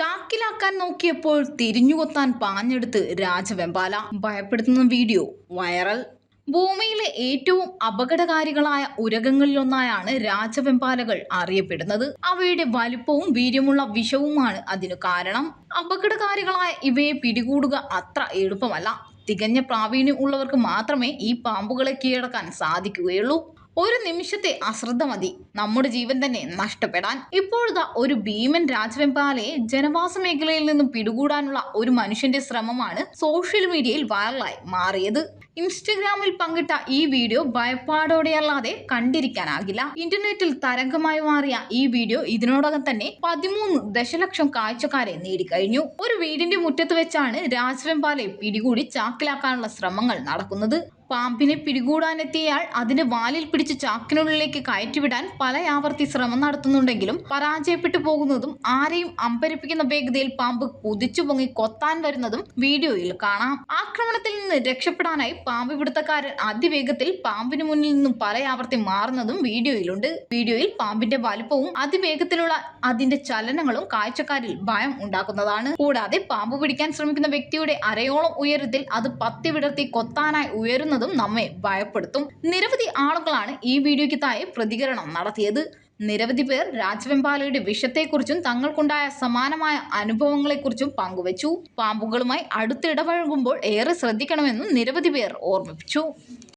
ചാക്കിലാക്കാൻ നോക്കിയപ്പോൾ തിരിഞ്ഞുകൊത്താൻ പാഞ്ഞെടുത്ത് രാജവെമ്പാല. ഭയപ്പെടുത്തുന്ന video viral. ഭൂമിയിലെ ഏറ്റവും അപകടകാരികളായ ഉരകങ്ങളിലൊന്നായാണ് രാജവെമ്പാലകൾ അറിയപ്പെടുന്നത്. അവയുടെ വലുപ്പവും വീര്യമുള്ള വിഷവുമാണ് അതിനു കാരണം. അപകടകാരികളായ ഇവയെ പിടികൂടുക അത്ര എളുപ്പമല്ല. തികഞ്ഞ പ്രാവീണ്യം ഉള്ളവർക്ക് മാത്രമേ ഈ പാമ്പുകളെ കീഴടക്കാൻ സാധിക്കുകയുള്ളൂ. ഒരു നിമിഷത്തെ അശ്രദ്ധ മതി. നമ്മുടെ ജീവൻ തന്നെ നഷ്ടപ്പെടാൻ. ഇപ്പോഴത്തെ ഒരു ഭീമൻ രാജവെമ്പാലയെ ജനവാസ മേഖലയിൽ നിന്നും പിടികൂടാനുള്ള ഒരു മനുഷ്യന്റെ ശ്രമമാണ് സോഷ്യൽ മീഡിയയിൽ വൈറലായി മാറിയത്. ഇൻസ്റ്റഗ്രാമിൽ പങ്കിട്ട ഈ വീഡിയോ ഭയപ്പാടോടെയല്ലാതെ കണ്ടിരിക്കാനാകില്ല. ഇന്റർനെറ്റിൽ തരംഗമായി മാറിയ ഈ വീഡിയോ ഇതിനോടകം തന്നെ പതിമൂന്ന് ദശലക്ഷം കാഴ്ചക്കാരെ നേടിക്കഴിഞ്ഞു. ഒരു വീടിന്റെ മുറ്റത്ത് വെച്ചാണ് രാജവെമ്പാലയെ പിടികൂടി ചാക്കിലാക്കാനുള്ള ശ്രമങ്ങൾ നടക്കുന്നത്. പാമ്പിനെ പിടികൂടാനെത്തിയയാൾ അതിന്റെ വാലിൽ പിടിച്ച് ചാക്കിനുള്ളിലേക്ക് കയറ്റിവിടാൻ പലയാവർത്തി ശ്രമം നടത്തുന്നുണ്ടെങ്കിലും പരാജയപ്പെട്ടു പോകുന്നതും ആരെയും അമ്പരിപ്പിക്കുന്ന വേഗതയിൽ പാമ്പ് കുതിച്ചു പൊങ്ങി കൊത്താൻ വരുന്നതും വീഡിയോയിൽ കാണാം. ആക്രമണത്തിൽ നിന്ന് രക്ഷപ്പെടാനായി പാമ്പ് പിടുത്തക്കാരൻ അതിവേഗത്തിൽ പാമ്പിന് മുന്നിൽ നിന്നും പലയാവർത്തി മാറുന്നതും വീഡിയോയിലുണ്ട്. വീഡിയോയിൽ പാമ്പിന്റെ വലുപ്പവും അതിവേഗത്തിലുള്ള അതിന്റെ ചലനങ്ങളും കാഴ്ചക്കാരിൽ ഭയം ഉണ്ടാക്കുന്നതാണ്. കൂടാതെ പാമ്പ് പിടിക്കാൻ ശ്രമിക്കുന്ന വ്യക്തിയുടെ അരയോളം ഉയരത്തിൽ അത് പത്തി വിടർത്തി കൊത്താനായി ഉയരുന്നതും നമ്മെ ഭയപ്പെടുത്തും. നിരവധി ആളുകളാണ് ഈ വീഡിയോയ്ക്ക് താഴെ പ്രതികരണം നടത്തിയത്. നിരവധി പേർ രാജവെമ്പാലയുടെ വിഷത്തെക്കുറിച്ചും തങ്ങൾക്കുണ്ടായ സമാനമായ അനുഭവങ്ങളെക്കുറിച്ചും പങ്കുവച്ചു. പാമ്പുകളുമായി അടുത്തിടപഴകുമ്പോൾ ഏറെ ശ്രദ്ധിക്കണമെന്നും നിരവധി പേർ ഓർമ്മിപ്പിച്ചു.